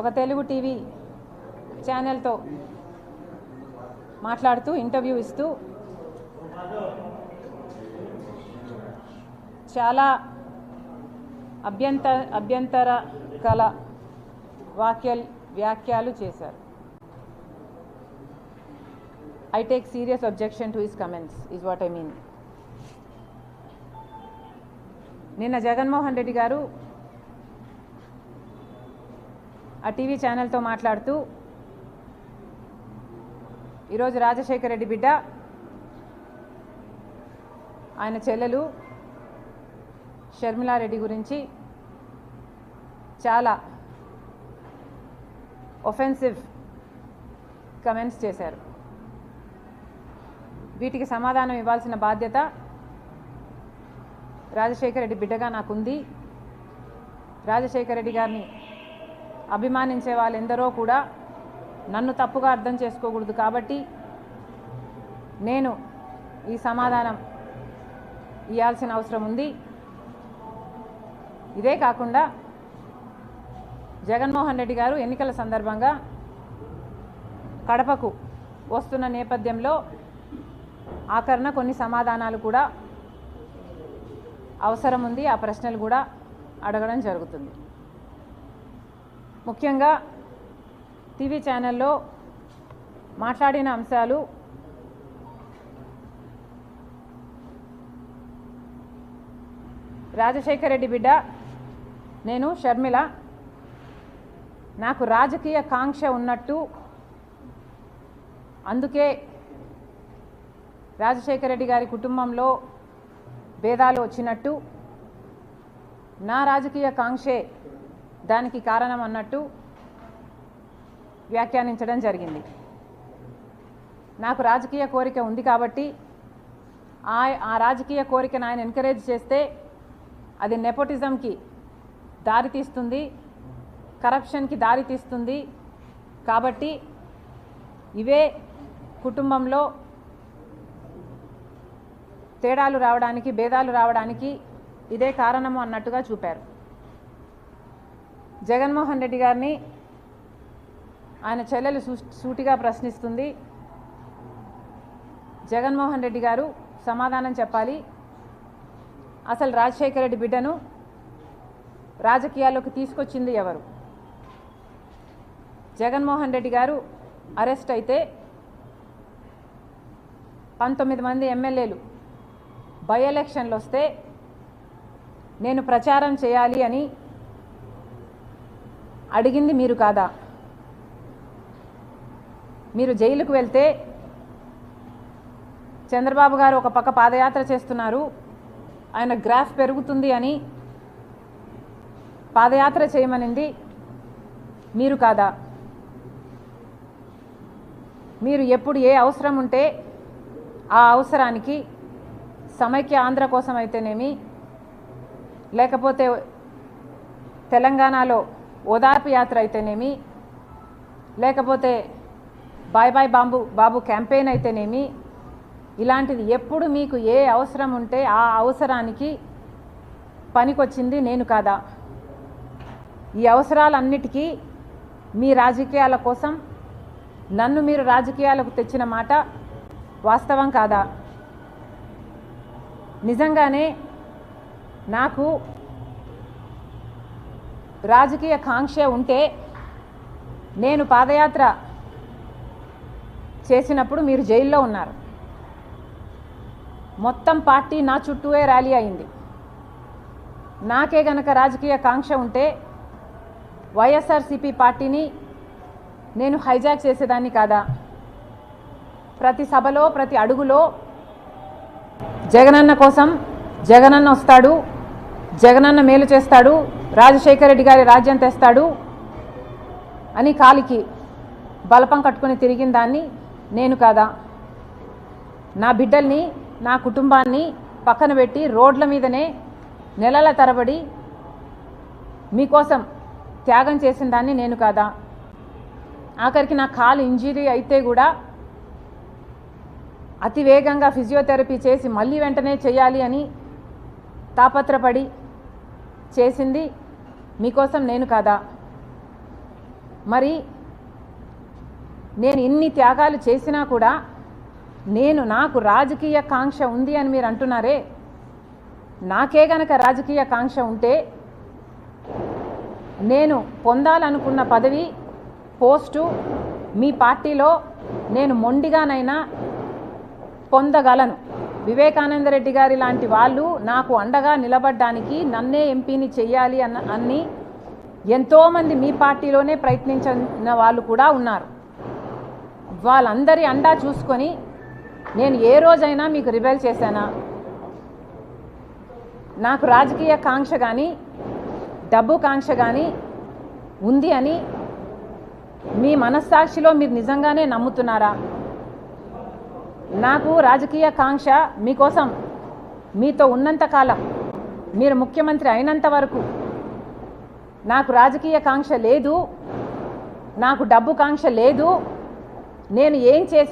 ఒక తెలుగు టీవీ ఛానల్తో మాట్లాడుతూ ఇంటర్వ్యూ ఇస్తూ చాలా అభ్యంత అభ్యంతర కల వాక్యాలు వ్యాఖ్యలు చేశారు. I take serious objection to his comments is what I mean నిన్న జగన్మోహన్ రెడ్డి గారు ఆ టీవీ ఛానల్తో మాట్లాడుతూ ఈరోజు రాజశేఖర రెడ్డి బిడ్డ ఆయన చెల్లెలు షర్మిలారెడ్డి గురించి చాలా ఒఫెన్సివ్ కమెంట్స్ చేశారు. వీటికి సమాధానం ఇవ్వాల్సిన బాధ్యత రాజశేఖర రెడ్డి బిడ్డగా నాకుంది. రాజశేఖర రెడ్డి గారిని అభిమానించే వాళ్ళెందరో కూడా నన్ను తప్పుగా అర్థం చేసుకోకూడదు కాబట్టి నేను ఈ సమాధానం ఇవ్వాల్సిన అవసరం ఉంది. ఇదే కాకుండా జగన్మోహన్ రెడ్డి గారు ఎన్నికల సందర్భంగా కడపకు వస్తున్న నేపథ్యంలో ఆఖరణ కొన్ని సమాధానాలు కూడా అవసరం ఉంది. ఆ ప్రశ్నలు కూడా అడగడం జరుగుతుంది. ముఖ్యంగా టీవీ ఛానల్లో మాట్లాడిన అంశాలు రాజశేఖర రెడ్డి బిడ్డ నేను షర్మిల. నాకు రాజకీయ కాంక్ష ఉన్నట్టు అందుకే రాజశేఖర రెడ్డి గారి కుటుంబంలో భేదాలు వచ్చినట్టు నా రాజకీయ కాంక్షే దానికి కారణం అన్నట్టు వ్యాఖ్యానించడం జరిగింది. నాకు రాజకీయ కోరిక ఉంది కాబట్టి ఆ ఆ రాజకీయ కోరికను ఆయన ఎంకరేజ్ చేస్తే అది నెపోటిజంకి దారితీస్తుంది కరప్షన్కి దారితీస్తుంది కాబట్టి ఇవే కుటుంబంలో తేడాలు రావడానికి భేదాలు రావడానికి ఇదే కారణము అన్నట్టుగా చూపారు. జగన్మోహన్ రెడ్డి గారిని ఆయన చెల్లెలు సూ- సూటిగా ప్రశ్నిస్తుంది. జగన్మోహన్ రెడ్డి గారు సమాధానం చెప్పాలి. అసలు రాజశేఖర రెడ్డి బిడ్డను రాజకీయాల్లోకి తీసుకొచ్చింది ఎవరు? జగన్మోహన్ రెడ్డి గారు అరెస్ట్ అయితే పంతొమ్మిది మంది ఎమ్మెల్యేలు బై ఎలక్షన్లు వస్తే నేను ప్రచారం చేయాలి అని అడిగింది మీరు కాదా? మీరు జైలుకు వెళ్తే చంద్రబాబు గారు ఒక పక్క పాదయాత్ర చేస్తున్నారు ఆయన గ్రాఫ్ పెరుగుతుంది అని పాదయాత్ర చేయమనింది మీరు కాదా? మీరు ఎప్పుడు ఏ అవసరం ఉంటే ఆ అవసరానికి సమైక్య ఆంధ్ర కోసం అయితేనేమి లేకపోతే తెలంగాణలో ఓదార్పు యాత్ర అయితేనేమి లేకపోతే బాయ్ బాయ్ బాంబు బాబు క్యాంపెయిన్ అయితేనేమి ఇలాంటిది ఎప్పుడు మీకు ఏ అవసరం ఉంటే ఆ అవసరానికి పనికొచ్చింది నేను కాదా? ఈ అవసరాలన్నిటికీ మీ రాజకీయాల కోసం నన్ను మీరు రాజకీయాలకు తెచ్చిన మాట వాస్తవం కాదా? నిజంగానే నాకు రాజకీయ కాంక్ష ఉంటే నేను పాదయాత్ర చేసినప్పుడు మీరు జైల్లో ఉన్నారు. మొత్తం పార్టీ నా చుట్టూవే ర్యాలీ అయింది. నాకే గనక రాజకీయ కాంక్ష ఉంటే వైఎస్ఆర్సిపి పార్టీని నేను హైజాక్ చేసేదాన్ని కాదా? ప్రతి సభలో ప్రతి అడుగులో జగనన్న కోసం జగనన్న వస్తాడు జగనన్న మేలు చేస్తాడు రాజశేఖర రెడ్డి గారి రాజ్యం తెస్తాడు అని కాలికి బలపం కట్టుకుని తిరిగిన దాన్ని నేను కాదా? నా బిడ్డల్ని నా కుటుంబాన్ని పక్కన పెట్టి రోడ్ల మీదనే నెలల తరబడి మీకోసం త్యాగం చేసిన దాన్ని నేను కాదా? ఆఖరికి నా కాలు ఇంజరీ అయితే కూడా అతి వేగంగా ఫిజియోథెరపీ చేసి మళ్ళీ వెంటనే చేయాలి అని తాపత్రపడి చేసింది మీకోసం నేను కాదా? మరి నేను ఇన్ని త్యాగాలు చేసినా కూడా నేను నాకు రాజకీయ కాంక్ష ఉంది అని మీరు అంటున్నారే? నాకే గనక రాజకీయ కాంక్ష ఉంటే నేను పొందాలనుకున్న పదవి పోస్టు మీ పార్టీలో నేను మొండిగానైనా పొందగలను. వివేకానంద రెడ్డి గారి లాంటి వాళ్ళు నాకు అండగా నిలబడ్డానికి నన్నే ఎంపీని చెయ్యాలి అన్న అని ఎంతోమంది మీ పార్టీలోనే ప్రయత్నించిన వాళ్ళు కూడా ఉన్నారు. వాళ్ళందరి అండా చూసుకొని నేను ఏ రోజైనా మీకు రిబెల్ చేశానా? నాకు రాజకీయ కాంక్ష కానీ డబ్బు కాంక్ష కానీ ఉంది అని మీ మనస్సాక్షిలో మీరు నిజంగానే నమ్ముతున్నారా? నాకు రాజకీయ కాంక్ష మీకోసం మీతో ఉన్నంత కాలం మీరు ముఖ్యమంత్రి అయినంత వరకు నాకు రాజకీయ కాంక్ష లేదు నాకు డబ్బు కాంక్ష లేదు నేను ఏం చేసిన